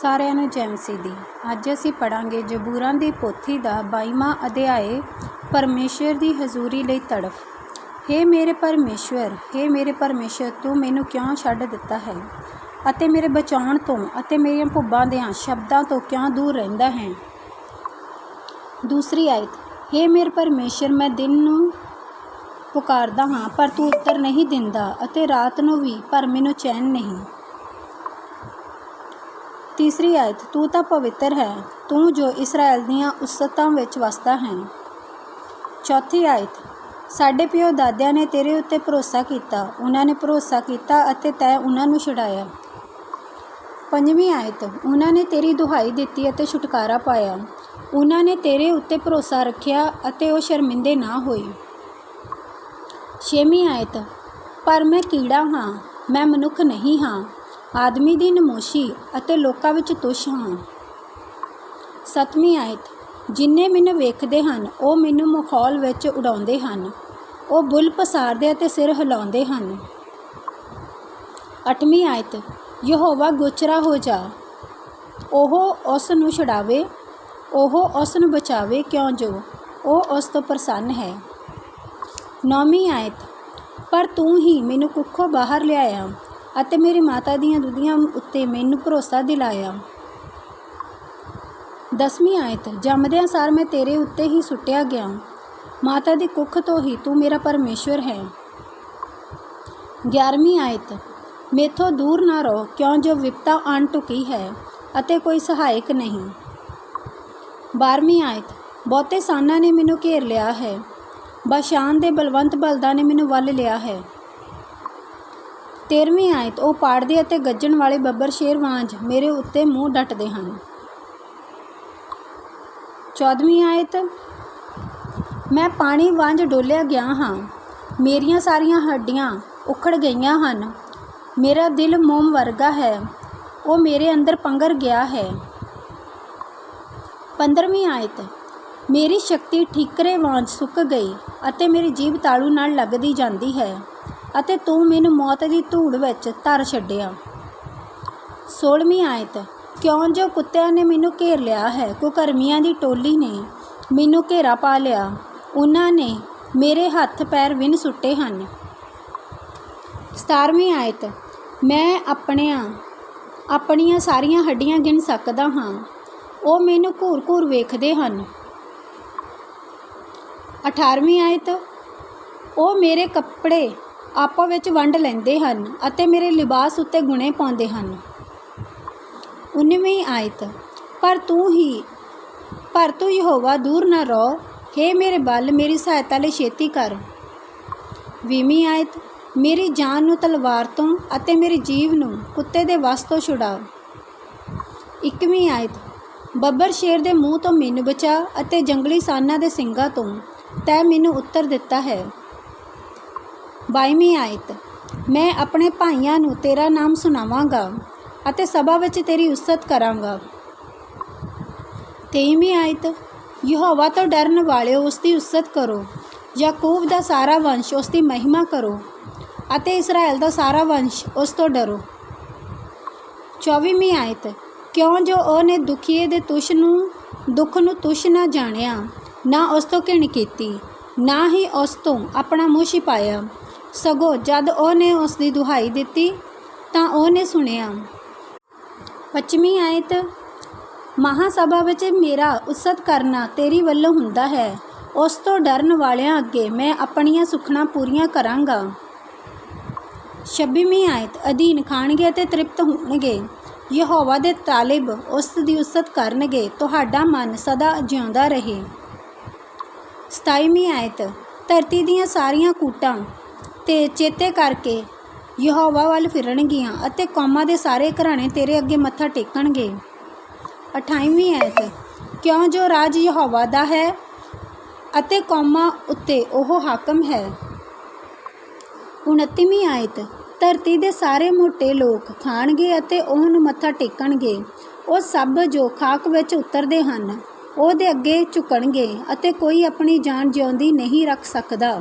ਸਾਰਿਆਂ ਨੂੰ ਜੈ ਮਸੀਹ ਦੀ। ਅੱਜ ਅਸੀਂ ਪੜਾਂਗੇ ਜਬੂਰਾਂ ਦੀ ਪੋਥੀ ਦਾ 22ਵਾਂ ਅਧਿਆਏ ਪਰਮੇਸ਼ਰ ਦੀ ਹਜ਼ੂਰੀ ਲਈ ਤੜਫ। ਹੇ ਮੇਰੇ ਪਰਮੇਸ਼ਵਰ ਹੇ ਮੇਰੇ ਪਰਮੇਸ਼ਰ, ਤੂੰ ਮੈਨੂੰ ਕਿਉਂ ਛੱਡ ਦਿੱਤਾ ਹੈ? ਅਤੇ ਮੇਰੇ ਬਚਾਉਣ ਤੋਂ ਅਤੇ ਮੇਰੀਆਂ ਭੁੱਬਾਂ ਦਿਆਂ ਸ਼ਬਦਾਂ ਤੋਂ ਕਿਉਂ ਦੂਰ ਰਹਿੰਦਾ ਹੈ? ਦੂਸਰੀ ਆਇਤ, ਹੇ ਮੇਰੇ ਪਰਮੇਸ਼ਰ, ਮੈਂ ਦਿਨ ਨੂੰ ਪੁਕਾਰਦਾ ਹਾਂ, ਪਰ ਤੂੰ ਉੱਤਰ ਨਹੀਂ ਦਿੰਦਾ ਅਤੇ ਰਾਤ ਨੂੰ ਵੀ, ਪਰ ਮੈਨੂੰ ਚੈਨ ਨਹੀਂ। ਤੀਸਰੀ ਆਇਤ, ਤੂੰ ਤਾਂ ਪਵਿੱਤਰ ਹੈ, ਤੂੰ ਜੋ ਇਸਰਾਇਲ ਦੀਆਂ ਉਸਤਾਂ ਵਿੱਚ ਵਸਦਾ ਹੈ। ਚੌਥੀ ਆਇਤ, ਸਾਡੇ ਪਿਓ ਦਾਦਿਆਂ ਨੇ ਤੇਰੇ ਉੱਤੇ ਭਰੋਸਾ ਕੀਤਾ, ਉਹਨਾਂ ਨੇ ਭਰੋਸਾ ਕੀਤਾ ਅਤੇ ਤੈਂ ਉਹਨਾਂ ਨੂੰ ਛੁਡਾਇਆ। ਪੰਜਵੀਂ ਆਇਤ, ਉਹਨਾਂ ਨੇ ਤੇਰੀ ਦੁਹਾਈ ਦਿੱਤੀ ਅਤੇ ਛੁਟਕਾਰਾ ਪਾਇਆ। ਉਹਨਾਂ ਨੇ ਤੇਰੇ ਉੱਤੇ ਭਰੋਸਾ ਰੱਖਿਆ ਅਤੇ ਉਹ ਸ਼ਰਮਿੰਦੇ ਨਾ ਹੋਏ। ਛੇਵੀਂ ਆਇਤ, ਪਰ ਮੈਂ ਕੀੜਾ ਹਾਂ, ਮੈਂ ਮਨੁੱਖ ਨਹੀਂ ਹਾਂ ਆਦਮੀ ਦੀ ਨਮੋਸ਼ੀ ਅਤੇ ਲੋਕਾਂ ਵਿੱਚ ਤੁਸ਼ ਹਾਂ ਸੱਤਵੀਂ ਆਇਤ, ਜਿੰਨੇ ਮੈਨੂੰ ਵੇਖਦੇ ਹਨ, ਉਹ ਮੈਨੂੰ ਮਖੌਲ ਵਿੱਚ ਉਡਾਉਂਦੇ ਹਨ। ਉਹ ਬੁੱਲ ਪਸਾਰਦੇ ਅਤੇ ਸਿਰ ਹਿਲਾਉਂਦੇ ਹਨ। ਅੱਠਵੀਂ ਆਇਤ, ਯਹੋਵਾ ਗੋਚਰਾ ਹੋ ਜਾ। ਉਹ ਉਸ ਨੂੰ ਛੁਡਾਵੇ, ਉਹ ਉਸ ਨੂੰ ਬਚਾਵੇ ਕਿਉਂ ਜੋ? ਉਹ ਉਸ ਤੋਂ ਪ੍ਰਸੰਨ ਹੈ। ਨੌਵੀਂ ਆਇਤ, ਪਰ ਤੂੰ ਹੀ ਮੈਨੂੰ ਕੁੱਖੋਂ ਬਾਹਰ ਲਿਆਇਆ। ਅਤੇ ਮੇਰੀ ਮਾਤਾ ਦੀਆਂ ਦੁੱਧੀਆਂ ਉੱਤੇ ਮੈਨੂੰ ਭਰੋਸਾ ਦਿਲਾਇਆ। ਦਸਵੀਂ ਆਇਤ, ਜੰਮਦਿਆਂ ਸਾਰ ਮੈਂ ਤੇਰੇ ਉੱਤੇ ਹੀ ਸੁੱਟਿਆ ਗਿਆ। ਮਾਤਾ ਦੀ ਕੁੱਖ ਤੋਂ ਹੀ ਤੂੰ ਮੇਰਾ ਪਰਮੇਸ਼ਵਰ ਹੈ। ਗਿਆਰਵੀਂ ਆਇਤ, ਮੇਥੋਂ ਦੂਰ ਨਾ ਰਹੋ, ਕਿਉਂ ਜੋ ਵਿਪਤਾ ਆਣ ਟੁਕੀ ਹੈ ਅਤੇ ਕੋਈ ਸਹਾਇਕ ਨਹੀਂ। ਬਾਰਵੀਂ ਆਇਤ, ਬਹੁਤੇ ਸਾਨਾਂ ਨੇ ਮੈਨੂੰ ਘੇਰ ਲਿਆ ਹੈ। ਬਾਸ਼ਾਨ ਦੇ ਬਲਵੰਤ ਬਲਦਾਂ ਨੇ ਮੈਨੂੰ ਵੱਲ ਲਿਆ ਹੈ। ਤੇਰ੍ਹਵੀਂ ਆਇਤ, ਉਹ ਪਾੜਦੇ ਅਤੇ ਗੱਜਣ ਵਾਲੇ ਬੱਬਰ ਸ਼ੇਰ ਵਾਂਝ ਮੇਰੇ ਉੱਤੇ ਮੂੰਹ ਡੱਟਦੇ ਹਨ। ਚੌਦਵੀਂ ਆਇਤ, ਮੈਂ ਪਾਣੀ ਵਾਂਝ ਡੋਲਿਆ ਗਿਆ ਹਾਂ, ਮੇਰੀਆਂ ਸਾਰੀਆਂ ਹੱਡੀਆਂ ਉਖੜ ਗਈਆਂ ਹਨ, ਮੇਰਾ ਦਿਲ ਮੋਮ ਵਰਗਾ ਹੈ, ਉਹ ਮੇਰੇ ਅੰਦਰ ਪੰਗਰ ਗਿਆ ਹੈ। ਪੰਦਰਵੀਂ ਆਇਤ, ਮੇਰੀ ਸ਼ਕਤੀ ਠੀਕਰੇ ਵਾਂਝ ਸੁੱਕ ਗਈ ਅਤੇ ਮੇਰੀ ਜੀਭ ਤਾਲੂ ਨਾਲ ਲੱਗਦੀ ਜਾਂਦੀ ਹੈ। ਅਤੇ ਤੂੰ ਮੈਨੂੰ ਮੌਤ ਦੀ ਧੂੜ ਵਿੱਚ ਧਰ ਛੱਡਿਆ। ਸੋਲਵੀਂ ਆਇਤ, ਕਿਉਂ ਜੋ ਕੁੱਤਿਆਂ ਨੇ ਮੈਨੂੰ ਘੇਰ ਲਿਆ ਹੈ, ਕੁਕਰਮੀਆਂ ਦੀ ਟੋਲੀ ਨੇ ਮੈਨੂੰ ਘੇਰਾ ਪਾ ਲਿਆ। ਉਹਨਾਂ ਨੇ ਮੇਰੇ ਹੱਥ ਪੈਰ ਵਿੰਨ ਸੁੱਟੇ ਹਨ। ਸਤਾਰਵੀਂ ਆਇਤ, ਮੈਂ ਆਪਣਿਆਂ, ਆਪਣੀਆਂ ਸਾਰੀਆਂ ਹੱਡੀਆਂ ਗਿਣ ਸਕਦਾ ਹਾਂ। ਉਹ ਮੈਨੂੰ ਘੂਰ-ਘੂਰ ਵੇਖਦੇ ਹਨ। 18ਵੀਂ ਆਇਤ, ਉਹ ਮੇਰੇ ਕੱਪੜੇ ਆਪੋ ਵਿੱਚ ਵੰਡ ਲੈਂਦੇ ਹਨ ਅਤੇ ਮੇਰੇ ਲਿਬਾਸ ਉੱਤੇ ਗੁਣੇ ਪਾਉਂਦੇ ਹਨ। 19ਵੀਂ ਆਇਤ, ਪਰ ਤੂੰ ਹੀ, ਪਰ ਤੂੰ ਯਹੋਵਾ ਦੂਰ ਨਾ ਰਹੋ। ਹੇ ਮੇਰੇ ਬਲ, ਮੇਰੀ ਸਹਾਇਤਾ ਲਈ ਛੇਤੀ ਕਰ। 20ਵੀਂ ਆਇਤ, ਮੇਰੀ ਜਾਨ ਨੂੰ ਤਲਵਾਰ ਤੋਂ ਅਤੇ ਮੇਰੀ ਜੀਵ ਨੂੰ ਕੁੱਤੇ ਦੇ ਵਸ ਤੋਂ ਛੁਡਾ 21ਵੀਂ ਆਇਤ, ਬੱਬਰ ਸ਼ੇਰ ਦੇ ਮੂੰਹ ਤੋਂ ਮੈਨੂੰ ਬਚਾ ਅਤੇ ਜੰਗਲੀ ਸਾਨਾਂ ਦੇ ਸਿੰਗਾਂ ਤੋਂ ਤੈ ਮੈਨੂੰ ਉੱਤਰ ਦਿੱਤਾ ਹੈ। 22ਵੀਂ ਆਇਤ, ਮੈਂ ਆਪਣੇ ਭਾਈਆਂ ਨੂੰ ਤੇਰਾ ਨਾਮ ਸੁਣਾਵਾਂਗਾ ਅਤੇ ਸਭਾ ਵਿੱਚ ਤੇਰੀ ਉਸਤ ਕਰਾਂਗਾ। 23ਵੀਂ ਆਇਤ, ਯਹੋਵਾ ਤੋਂ ਡਰਨ ਵਾਲਿਓ ਉਸ ਦੀ ਉਸਤ ਕਰੋ, ਯਾਕੂਬ ਦਾ ਸਾਰਾ ਵੰਸ਼ ਉਸ ਦੀ ਮਹਿਮਾ ਕਰੋ ਅਤੇ ਇਸਰਾਇਲ ਦਾ ਸਾਰਾ ਵੰਸ਼ ਉਸ ਤੋਂ ਡਰੋ। 24ਵੀਂ ਆਇਤ, ਕਿਉਂ ਜੋ ਉਹਨੇ ਦੁਖੀਏ ਦੇ ਤੁਸ਼ ਨੂੰ, ਦੁੱਖ ਨੂੰ ਤੁਸ਼ ਨਾ ਜਾਣਿਆ, ਨਾ ਉਸ ਤੋਂ ਘਿਣ ਕੀਤੀ, ਨਾ ਹੀ ਉਸ ਤੋਂ ਆਪਣਾ ਮੂੰਹ ਛਿਪਾਇਆ ਸਗੋਂ ਜਦ ਉਹਨੇ ਉਸ ਦੀ ਦੁਹਾਈ ਦਿੱਤੀ, ਤਾਂ ਉਹਨੇ ਸੁਣਿਆ, ਪੱਛਮੀ ਆਇਤ, ਮਹਾਸਭਾ ਵਿੱਚ ਮੇਰਾ ਉਸਤ ਕਰਨਾ ਤੇਰੀ ਵੱਲੋਂ ਹੁੰਦਾ ਹੈ। ਉਸ ਤੋਂ ਡਰਨ ਵਾਲਿਆਂ ਅੱਗੇ ਮੈਂ ਆਪਣੀਆਂ ਸੁਖਣਾ ਪੂਰੀਆਂ ਕਰਾਂਗਾ। ਛੱਬੀਵੀਂ ਆਇਤ, ਅਧੀਨ ਖਾਣਗੇ ਅਤੇ ਤ੍ਰਿਪਤ ਹੋਣਗੇ। ਯਹੋਵਾ ਦੇ ਤਾਲਿਬ ਉਸ ਦੀ ਉਸਤ ਕਰਨਗੇ, ਤੁਹਾਡਾ ਮਨ ਸਦਾ ਜਿਉਂਦਾ ਰਹੇ। ਸਤਾਈਵੀਂ ਆਇਤ, ਧਰਤੀ ਦੀਆਂ ਸਾਰੀਆਂ ਕੂਟਾਂ ਤੇ ਚੇਤੇ ਕਰਕੇ ਯਹੋਵਾ ਵੱਲ ਫਿਰਨਗੀਆਂ ਅਤੇ ਕੌਮਾਂ ਦੇ ਸਾਰੇ ਘਰਾਣੇ ਤੇਰੇ ਅੱਗੇ ਮੱਥਾ ਟੇਕਣਗੇ। 28ਵੀਂ ਐਤ ਕਿਉਂ ਜੋ ਰਾਜ ਯਹੋਵਾ ਦਾ ਹੈ ਅਤੇ ਕੌਮਾਂ ਉੱਤੇ ਉਹ ਹਾਕਮ ਹੈ? 29ਵੀਂ ਆਇਤ, ਧਰਤੀ ਦੇ ਸਾਰੇ ਮੋਟੇ ਲੋਕ ਖਾਣਗੇ ਅਤੇ ਉਹਨੂੰ ਮੱਥਾ ਟੇਕਣਗੇ। ਉਹ ਸਭ ਜੋ ਖਾਕ ਵਿੱਚ ਉਤਰਦੇ ਹਨ, ਉਹਦੇ ਅੱਗੇ ਝੁਕਣਗੇ ਅਤੇ ਕੋਈ ਆਪਣੀ ਜਾਨ ਜਿਉਂਦੀ ਨਹੀਂ ਰੱਖ ਸਕਦਾ।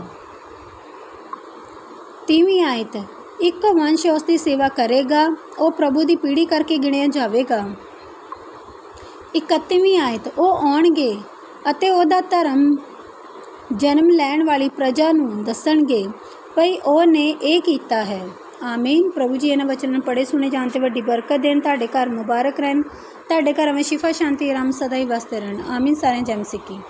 ਤੀਵੀਂ ਆਇਤ, ਇੱਕ ਵੰਸ਼ ਉਸ ਦੀ ਸੇਵਾ ਕਰੇਗਾ, ਉਹ ਪ੍ਰਭੂ ਦੀ ਪੀੜ੍ਹੀ ਕਰਕੇ ਗਿਣਿਆ ਜਾਵੇਗਾ। ਇਕੱਤਵੀਂ ਆਇਤ, ਉਹ ਆਉਣਗੇ ਅਤੇ ਉਹਦਾ ਧਰਮ ਜਨਮ ਲੈਣ ਵਾਲੀ ਪ੍ਰਜਾ ਨੂੰ ਦੱਸਣਗੇ, ਭਈ ਉਹ ਨੇ ਇਹ ਕੀਤਾ ਹੈ। ਆਮੀਨ। ਪ੍ਰਭੂ ਜੀ, ਇਹਨਾਂ ਵਚਨਾਂ ਨੂੰ ਪੜ੍ਹੇ, ਸੁਣੇ, ਜਾਣ ਤੇ ਵੱਡੀ ਬਰਕਤ ਦੇਣ। ਤੁਹਾਡੇ ਘਰ ਮੁਬਾਰਕ ਰਹਿਣ। ਤੁਹਾਡੇ ਘਰਾਂ ਵਿੱਚ ਸ਼ਿਫਾ, ਸ਼ਾਂਤੀ, ਆਰਾਮ ਸਦਾ ਹੀ ਵਸਦੇ ਰਹਿਣ। ਆਮੀਨ। ਸਾਰਿਆਂ ਜੈ ਮਸੀਹ